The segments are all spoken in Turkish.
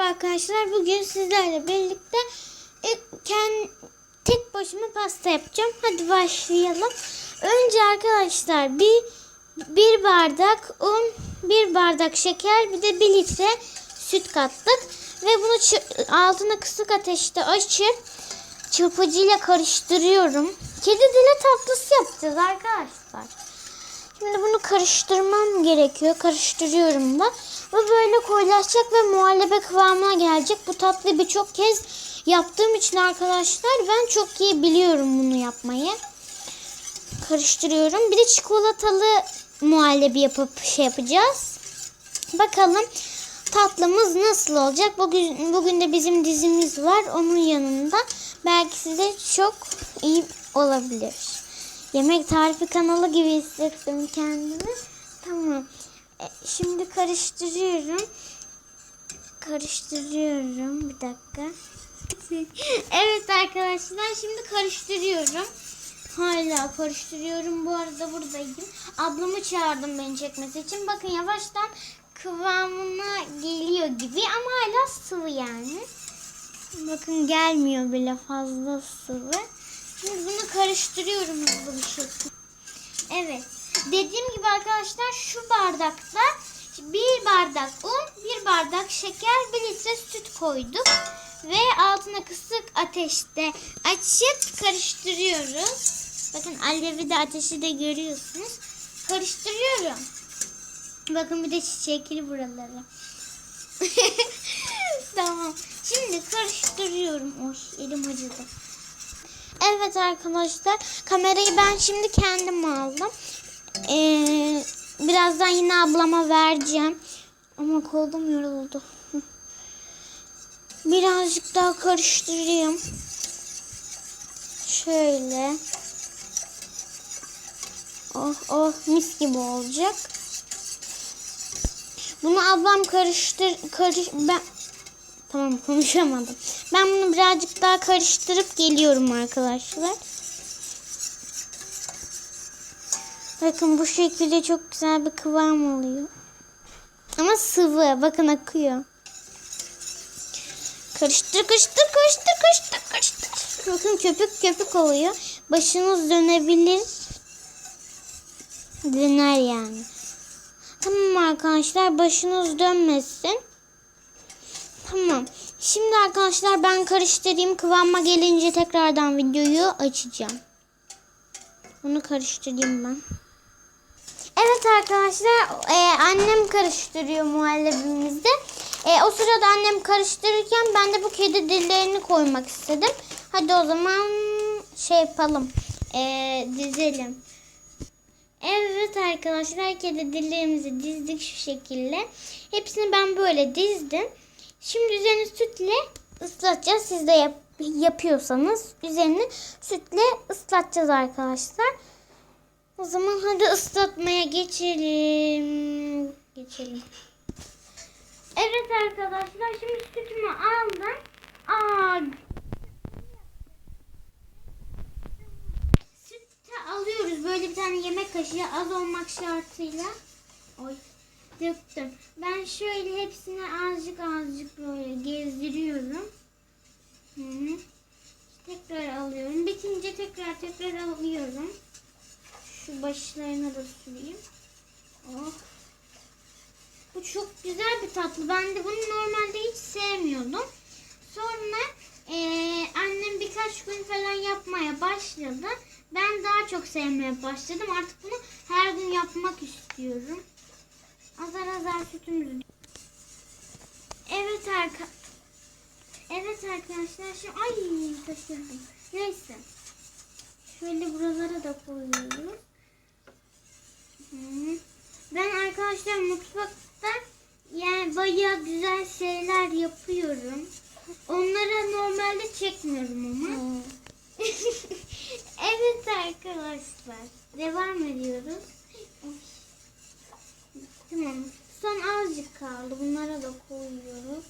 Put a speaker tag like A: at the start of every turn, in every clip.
A: Merhaba arkadaşlar. Bugün sizlerle birlikte ilk kend, tek başıma pasta yapacağım. Hadi başlayalım. Önce arkadaşlar bir bir bardak un, bir bardak şeker, bir de bir litre süt kattık ve bunu altına kısık ateşte açıp çırpıcıyla karıştırıyorum. Kedi dili tatlısı yapacağız arkadaşlar. Şimdi bunu karıştırmam gerekiyor. Karıştırıyorum da. Bu böyle koyulaşacak ve muhallebi kıvamına gelecek. Bu tatlıyı birçok kez yaptığım için arkadaşlar ben çok iyi biliyorum bunu yapmayı. Karıştırıyorum. Bir de çikolatalı muhallebi yapıp şey yapacağız. Bakalım tatlımız nasıl olacak? Bugün bugün de bizim dizimiz var. Onun yanında belki size çok iyi olabilir. Yemek tarifi kanalı gibi hissettim kendimi. Tamam. E, şimdi karıştırıyorum. Karıştırıyorum. Bir dakika. evet arkadaşlar şimdi karıştırıyorum. Hala karıştırıyorum. Bu arada buradayım. Ablamı çağırdım beni çekmesi için. Bakın yavaştan kıvamına geliyor gibi ama hala sıvı yani. Bakın gelmiyor bile fazla sıvı. Şimdi bunu karıştırıyorum hızlı bir şekilde. Evet. Dediğim gibi arkadaşlar şu bardakta bir bardak un, bir bardak şeker, bir litre süt koyduk. Ve altına kısık ateşte açıp karıştırıyoruz. Bakın alevi de ateşi de görüyorsunuz. Karıştırıyorum. Bakın bir de çiçekli buraları. tamam. Şimdi karıştırıyorum. Oy elim acıdı. Evet arkadaşlar kamerayı ben şimdi kendim aldım. Ee, birazdan yine ablama vereceğim. Ama kolum yoruldu. Birazcık daha karıştırayım. Şöyle. Oh oh mis gibi olacak. Bunu ablam karıştır karış ben Tamam konuşamadım. Ben bunu birazcık daha karıştırıp geliyorum arkadaşlar. Bakın bu şekilde çok güzel bir kıvam oluyor. Ama sıvı. Bakın akıyor. Karıştır karıştır karıştır karıştır karıştır. Bakın köpük köpük oluyor. Başınız dönebilir. Döner yani. Tamam arkadaşlar başınız dönmesin. Tamam. Şimdi arkadaşlar ben karıştırayım. Kıvama gelince tekrardan videoyu açacağım. Bunu karıştırayım ben. Evet arkadaşlar e, annem karıştırıyor muhallebimizde. E, o sırada annem karıştırırken ben de bu kedi dillerini koymak istedim. Hadi o zaman şey yapalım. E, dizelim. Evet arkadaşlar kedi dillerimizi dizdik şu şekilde. Hepsini ben böyle dizdim. Şimdi üzerini sütle ıslatacağız. Siz de yap, yapıyorsanız üzerini sütle ıslatacağız arkadaşlar. O zaman hadi ıslatmaya geçelim. Geçelim. Evet arkadaşlar şimdi sütümü aldım. Aa, sütü alıyoruz. Böyle bir tane yemek kaşığı az olmak şartıyla. Oy döktüm. Ben şöyle hepsini azıcık azıcık böyle gezdiriyorum. Hı. Tekrar alıyorum. Bitince tekrar tekrar alıyorum. Şu başlarına da süreyim. Oh. Bu çok güzel bir tatlı. Ben de bunu normalde hiç sevmiyordum. Sonra ee, annem birkaç gün falan yapmaya başladı. Ben daha çok sevmeye başladım. Artık bunu her gün yapmak istiyorum. Azar azar sütümüzü. Evet arka. Evet arkadaşlar şimdi ay taşırdım. Neyse. Şöyle buralara da koyuyoruz. Ben arkadaşlar mutfakta yani bayağı güzel şeyler yapıyorum. Onlara normalde çekmiyorum ama. evet arkadaşlar. Devam ediyoruz. Tamam. Son azıcık kaldı. Bunlara da koyuyoruz.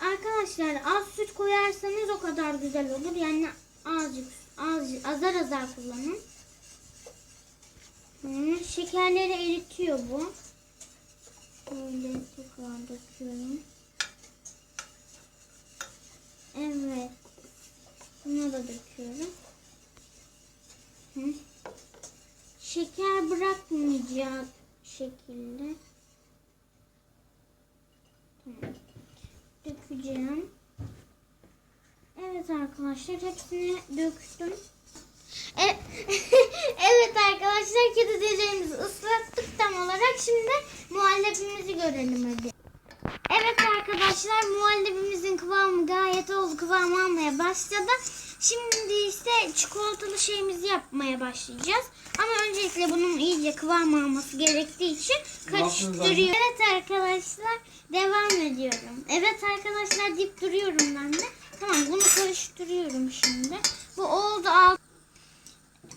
A: Arkadaşlar az süt koyarsanız o kadar güzel olur. Yani azıcık, azıcık azar azar kullanın. Hı, şekerleri eritiyor bu. Böyle tekrar döküyorum. Evet. Buna da döküyorum. Şeker bırakmayacak şekilde. Dökeceğim. Evet arkadaşlar hepsini döktüm. E evet arkadaşlar kedi dizlerimizi ıslattık tam olarak. Şimdi muhallebimizi görelim hadi. Evet arkadaşlar muhallebimizin kıvamı gayet oldu. Kıvam almaya başladı. Şimdi ise çikolatalı şeyimizi yapmaya başlayacağız. Ama öncelikle bunun iyice kıvam alması gerektiği için karıştırıyorum. Evet arkadaşlar devam ediyorum. Evet arkadaşlar deyip duruyorum ben de. Tamam bunu karıştırıyorum şimdi. Bu oldu alt.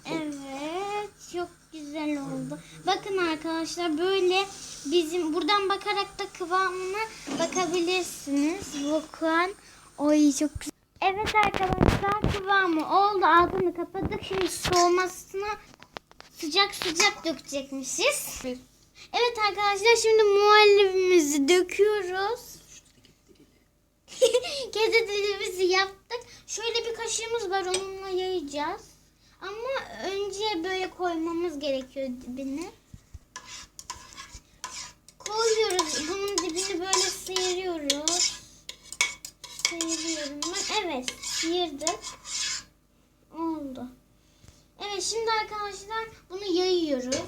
A: Evet çok güzel oldu. Bakın arkadaşlar böyle bizim buradan bakarak da kıvamına bakabilirsiniz. Bakın. Oy çok güzel. Evet arkadaşlar kıvamı oldu. Altını kapadık. Şimdi soğumasına sıcak sıcak dökecekmişiz. Evet arkadaşlar şimdi muhallebimizi döküyoruz. Kedi dilimizi yaptık. Şöyle bir kaşığımız var onunla yayacağız. Ama önce böyle koymamız gerekiyor dibine. Koyuyoruz. Bunun dibini böyle sıyırıyoruz. Sıyırıyorum ben. Evet sıyırdık. Oldu. Evet şimdi arkadaşlar bunu yayıyoruz.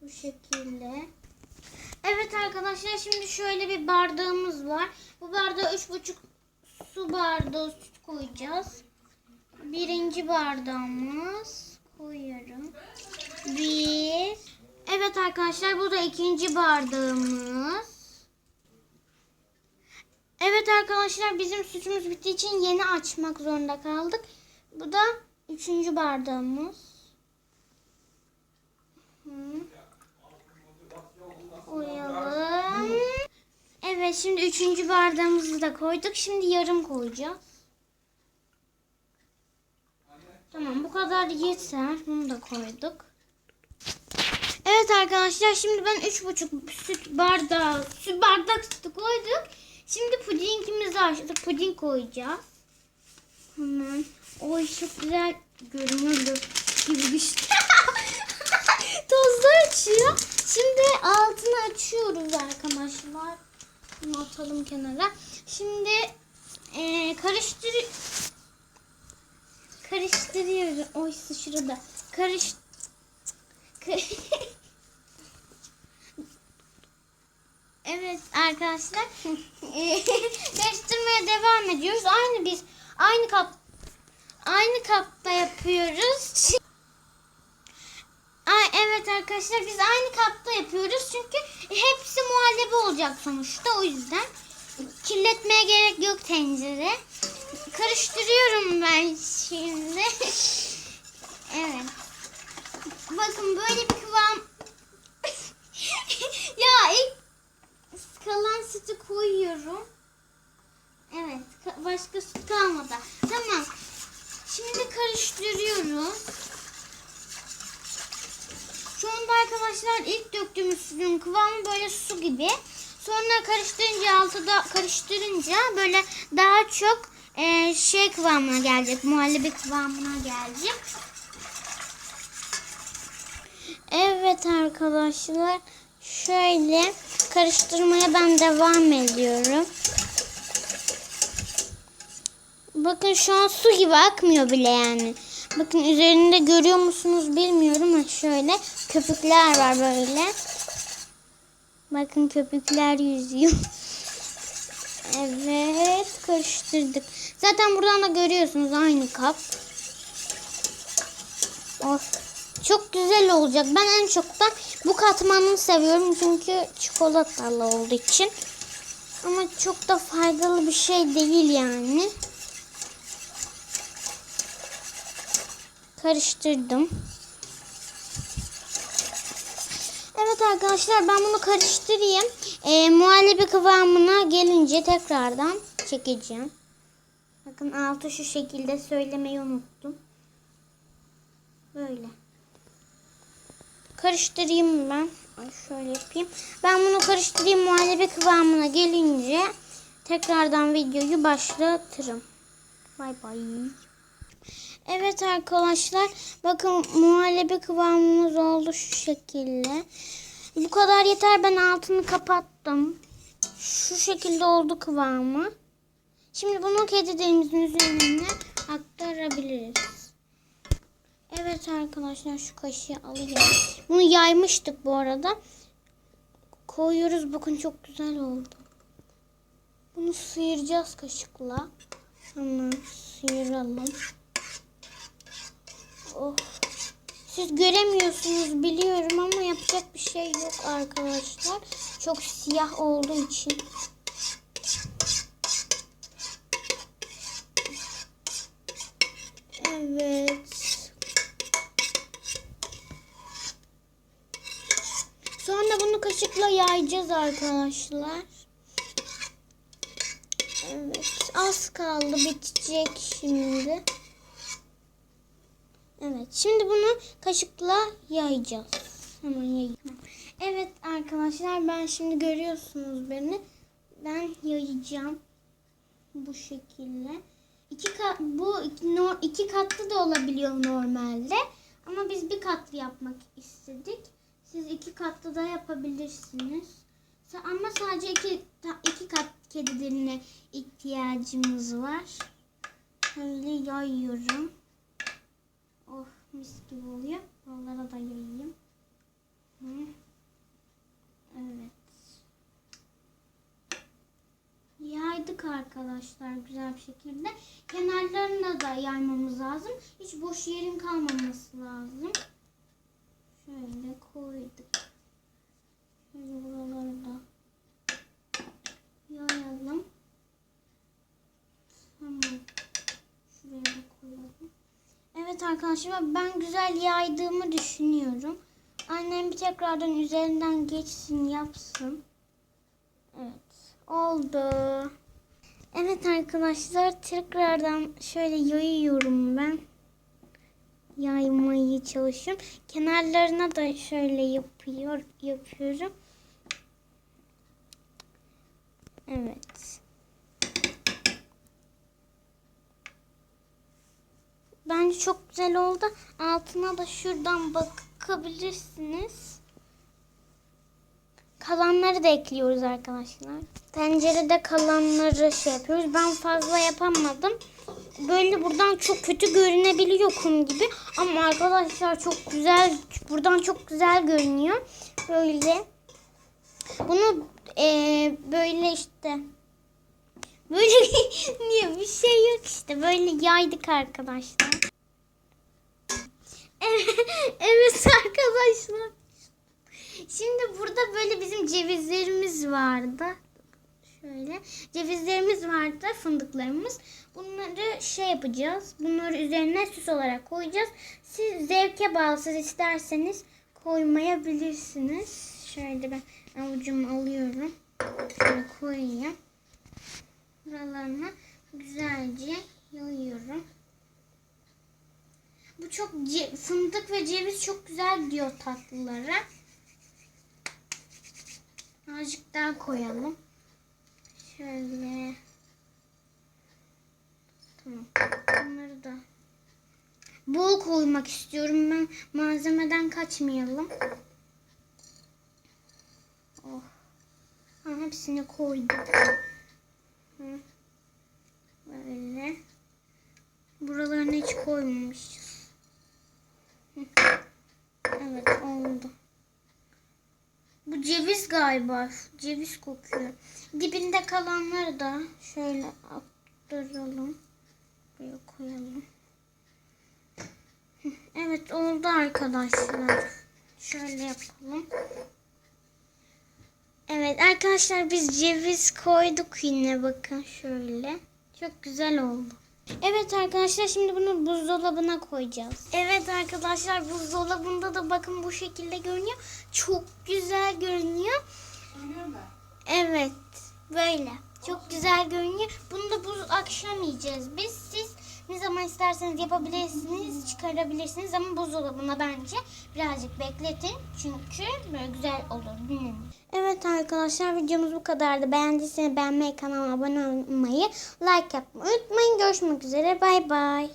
A: Bu şekilde. Evet arkadaşlar şimdi şöyle bir bardağımız var. Bu bardağa üç buçuk su bardağı süt koyacağız. Birinci bardağımız koyuyorum. Bir. Evet arkadaşlar bu da ikinci bardağımız. Evet arkadaşlar bizim sütümüz bittiği için yeni açmak zorunda kaldık. Bu da üçüncü bardağımız. Koyalım. Evet şimdi üçüncü bardağımızı da koyduk. Şimdi yarım koyacağız. Tamam bu kadar yeter. Bunu da koyduk. Evet arkadaşlar şimdi ben üç buçuk süt bardağı süt bardak sütü koyduk. Şimdi açtık. Puding koyacağız. Hemen. Oy çok güzel görünüyor gibi güçlü. Tozlar açıyor. Şimdi altını açıyoruz arkadaşlar. Bunu atalım kenara. Şimdi eee karıştır karıştırıyoruz. Oy sıçradı. Karış Evet arkadaşlar. Karıştırmaya devam ediyoruz. Aynı biz aynı kap aynı kapta yapıyoruz. Ay, evet arkadaşlar biz aynı kapta yapıyoruz çünkü hepsi muhallebi olacak sonuçta o yüzden kirletmeye gerek yok tencere. Karıştırıyorum ben şimdi. evet. Bakın böyle bir kıvam. ya koyuyorum. Evet. ka- Başka süt kalmadı. Tamam. Şimdi karıştırıyoruz. Şu anda arkadaşlar ilk döktüğümüz sütün kıvamı böyle su gibi. Sonra karıştırınca altıda karıştırınca böyle daha çok e, şey kıvamına gelecek. Muhallebi kıvamına gelecek. Evet arkadaşlar şöyle karıştırmaya ben devam ediyorum. Bakın şu an su gibi akmıyor bile yani. Bakın üzerinde görüyor musunuz bilmiyorum ama şöyle köpükler var böyle. Bakın köpükler yüzüyor. evet karıştırdık. Zaten buradan da görüyorsunuz aynı kap. Of. Çok güzel olacak. Ben en çok da bu katmanını seviyorum çünkü çikolatalı olduğu için. Ama çok da faydalı bir şey değil yani. Karıştırdım. Evet arkadaşlar ben bunu karıştırayım. Ee, muhallebi kıvamına gelince tekrardan çekeceğim. Bakın altı şu şekilde söylemeyi unuttum. Böyle. Karıştırayım ben. Ay şöyle yapayım. Ben bunu karıştırayım muhallebi kıvamına gelince tekrardan videoyu başlatırım. Bay bay. Evet arkadaşlar bakın muhallebi kıvamımız oldu şu şekilde. Bu kadar yeter ben altını kapattım. Şu şekilde oldu kıvamı. Şimdi bunu kedilerimizin üzerine aktarabiliriz. Evet arkadaşlar şu kaşığı alayım. Bunu yaymıştık bu arada. Koyuyoruz bakın çok güzel oldu. Bunu sıyıracağız kaşıkla. Hemen sıyıralım. Oh. Siz göremiyorsunuz biliyorum ama yapacak bir şey yok arkadaşlar. Çok siyah olduğu için. Evet. Sonra bunu kaşıkla yayacağız arkadaşlar. Evet. Az kaldı bitecek şimdi. Evet. Şimdi bunu kaşıkla yayacağız. Hemen yayayım. Evet arkadaşlar ben şimdi görüyorsunuz beni. Ben yayacağım. Bu şekilde. İki kat, bu iki katlı da olabiliyor normalde. Ama biz bir katlı yapmak istedik. Siz iki katlı da yapabilirsiniz. Ama sadece iki, iki kat kedi diline ihtiyacımız var. Şöyle yayıyorum. Oh mis gibi oluyor. Buralara da yayayım. Evet. Yaydık arkadaşlar güzel bir şekilde. Kenarlarına da yaymamız lazım. Hiç boş yerin kalmaması lazım. Şöyle koyduk. Şöyle buraları da yayalım. Tamam. Şuraya da koyalım. Evet arkadaşlar ben güzel yaydığımı düşünüyorum. Annem bir tekrardan üzerinden geçsin yapsın. Evet oldu. Evet arkadaşlar tekrardan şöyle yayıyorum ben. Yaymayı çalışıyorum. Kenarlarına da şöyle yapıyor yapıyorum. Evet. Bence çok güzel oldu. Altına da şuradan bakabilirsiniz. Kalanları da ekliyoruz arkadaşlar. Tencerede kalanları şey yapıyoruz. Ben fazla yapamadım. Böyle buradan çok kötü görünebiliyor kum gibi. Ama arkadaşlar çok güzel. Buradan çok güzel görünüyor. Böyle. Bunu eee, böyle işte. Böyle niye bir şey yok işte. Böyle yaydık arkadaşlar. Evet, evet arkadaşlar. Şimdi burada böyle bizim cevizlerimiz vardı. Şöyle cevizlerimiz vardı, fındıklarımız. Bunları şey yapacağız. Bunları üzerine süs olarak koyacağız. Siz zevke bağlı siz isterseniz koymayabilirsiniz. Şöyle ben avucumu alıyorum. Şöyle koyayım. Buralarına güzelce yayıyorum. Bu çok fındık ve ceviz çok güzel gidiyor tatlılara. Azıcık daha koyalım. Şöyle. Tamam. Bunları da bol koymak istiyorum ben. Malzemeden kaçmayalım. Oh. Ha, hepsini koydum. Hı. Böyle. Buralarına hiç koymamışız. Hı. Evet oldu. Galiba. Ceviz kokuyor. Dibinde kalanları da şöyle aktaralım. Buraya koyalım. Evet oldu arkadaşlar. Şöyle yapalım. Evet arkadaşlar biz ceviz koyduk yine bakın şöyle. Çok güzel oldu. Evet arkadaşlar şimdi bunu buzdolabına koyacağız. Evet arkadaşlar buzdolabında da bakın bu şekilde görünüyor. Çok güzel görünüyor. Evet böyle. Çok güzel görünüyor. Bunu da bu akşam yiyeceğiz biz. Siz Ne zaman isterseniz yapabilirsiniz, çıkarabilirsiniz ama buzdolabına bence birazcık bekletin. Çünkü böyle güzel olur. Bilmiyorum. Evet arkadaşlar videomuz bu kadardı. Beğendiyseniz beğenmeyi, kanala abone olmayı, like yapmayı unutmayın. Görüşmek üzere. Bay bay.